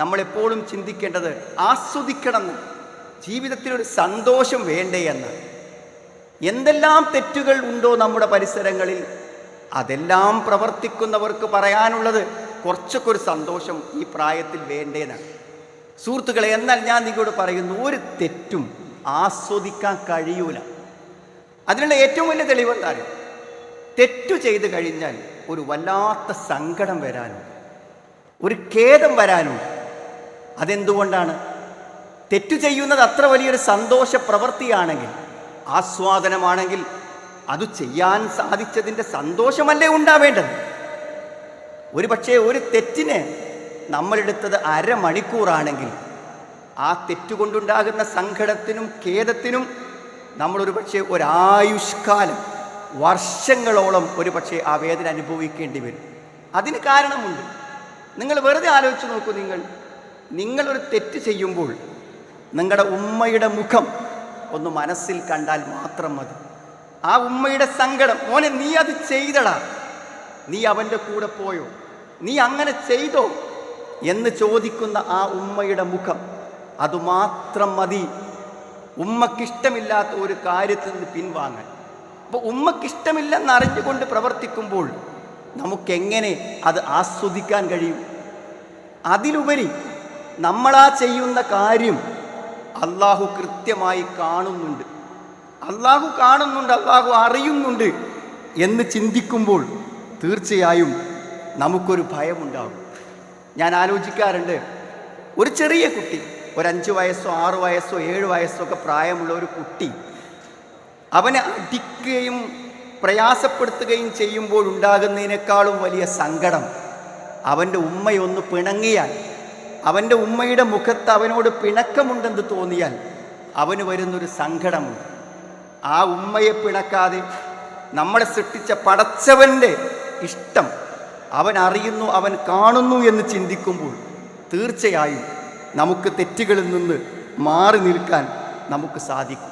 നമ്മളെപ്പോഴും ചിന്തിക്കേണ്ടത് ആസ്വദിക്കണം. ജീവിതത്തിലൊരു സന്തോഷം വേണ്ടേ എന്ന്. എന്തെല്ലാം തെറ്റുകൾ ഉണ്ടോ നമ്മുടെ പരിസരങ്ങളിൽ? അതെല്ലാം പ്രവർത്തിക്കുന്നവർക്ക് പറയാനുള്ളത് കുറച്ചൊക്കെ ഒരു സന്തോഷം ഈ പ്രായത്തിൽ വേണ്ടേന്നാണ്. സുഹൃത്തുക്കളെ എന്നാൽ ഞാൻ നിങ്ങളോട് പറയുന്നു ഒരു തെറ്റും ആസ്വദിക്കാൻ കഴിയൂല. അതിനുള്ള ഏറ്റവും വലിയ തെളിവ് എന്താണ് തെറ്റു ചെയ്ത് കഴിഞ്ഞാൽ ഒരു വല്ലാത്ത സങ്കടം വരാനും ഒരു ഖേദം വരാനും അതെന്തുകൊണ്ടാണ്? തെറ്റു ചെയ്യുന്നത് അത്ര വലിയൊരു സന്തോഷ പ്രവൃത്തിയാണെങ്കിൽ ആസ്വാദനമാണെങ്കിൽ അത് ചെയ്യാൻ സാധിച്ചതിന്റെ സന്തോഷമല്ലേ ഉണ്ടാവേണ്ടത്? ഒരു പക്ഷേ ഒരു തെറ്റിന് നമ്മളെടുത്തത് അരമണിക്കൂറാണെങ്കിൽ ആ തെറ്റുകൊണ്ടുണ്ടാകുന്ന സങ്കടത്തിനും ഖേദത്തിനും നമ്മളൊരു പക്ഷേ ഒരായുഷ്കാലം വർഷങ്ങളോളം ഒരു പക്ഷേ ആ വേദന അനുഭവിക്കേണ്ടി വരും. അതിന് കാരണമുണ്ട്. നിങ്ങൾ വെറുതെ ആലോചിച്ച് നോക്കൂ നിങ്ങൾ. നിങ്ങളൊരു തെറ്റ് ചെയ്യുമ്പോൾ നിങ്ങളുടെ ഉമ്മയുടെ മുഖം ഒന്ന് മനസ്സിൽ കണ്ടാൽ മാത്രം മതി. ആ ഉമ്മയുടെ സങ്കടം മോനെ നീ അത് ചെയ്തടാ. നീ അവന്റെ കൂടെ പോയോ? നീ അങ്ങനെ ചെയ്തോ? എന്ന് ചോദിക്കുന്ന ആ ഉമ്മയുടെ മുഖം അതുമാത്രം മതി. ഉമ്മക്കിഷ്ടമില്ലാത്ത ഒരു കാര്യത്തിൽ നിന്ന് പിൻവാങ്ങാൻ. അപ്പോൾ ഉമ്മക്കിഷ്ടമില്ലെന്ന് അറിഞ്ഞുകൊണ്ട് പ്രവർത്തിക്കുമ്പോൾ നമുക്കെങ്ങനെ അത് ആസ്വദിക്കാൻ കഴിയും? അതിലുപരി നമ്മളാ ചെയ്യുന്ന കാര്യം അള്ളാഹു കൃത്യമായി കാണുന്നുണ്ട്. അള്ളാഹു കാണുന്നുണ്ട് അള്ളാഹു അറിയുന്നുണ്ട് എന്ന് ചിന്തിക്കുമ്പോൾ തീർച്ചയായും നമുക്കൊരു ഭയമുണ്ടാകും. ഞാൻ ആലോചിക്കാറുണ്ട് ഒരു ചെറിയ കുട്ടി ഒരു അഞ്ച് വയസ്സോ ആറ് വയസ്സോ ഏഴ് വയസ്സോ ഒക്കെ പ്രായമുള്ള ഒരു കുട്ടി അവനെ അടിക്കുകയും പ്രയാസപ്പെടുത്തുകയും ചെയ്യുമ്പോൾ ഉണ്ടാകുന്നതിനേക്കാളും വലിയ സങ്കടം അവന്റെ ഉമ്മയൊന്ന് പിണങ്ങിയാൽ അവന്റെ ഉമ്മയുടെ മുഖത്ത് അവനോട് പിണക്കമുണ്ടെന്ന് തോന്നിയാൽ അവന് വരുന്നൊരു സങ്കടമുണ്ട്. ആ ഉമ്മയെ പിണക്കാതെ നമ്മളെ സൃഷ്ടിച്ച പടച്ചവന്റെ ഇഷ്ടം അവൻ അറിയുന്നു അവൻ കാണുന്നു എന്ന് ചിന്തിക്കുമ്പോൾ തീർച്ചയായും നമുക്ക് തെറ്റുകളിൽ നിന്ന് മാറി നിൽക്കാൻ നമുക്ക് സാധിക്കും.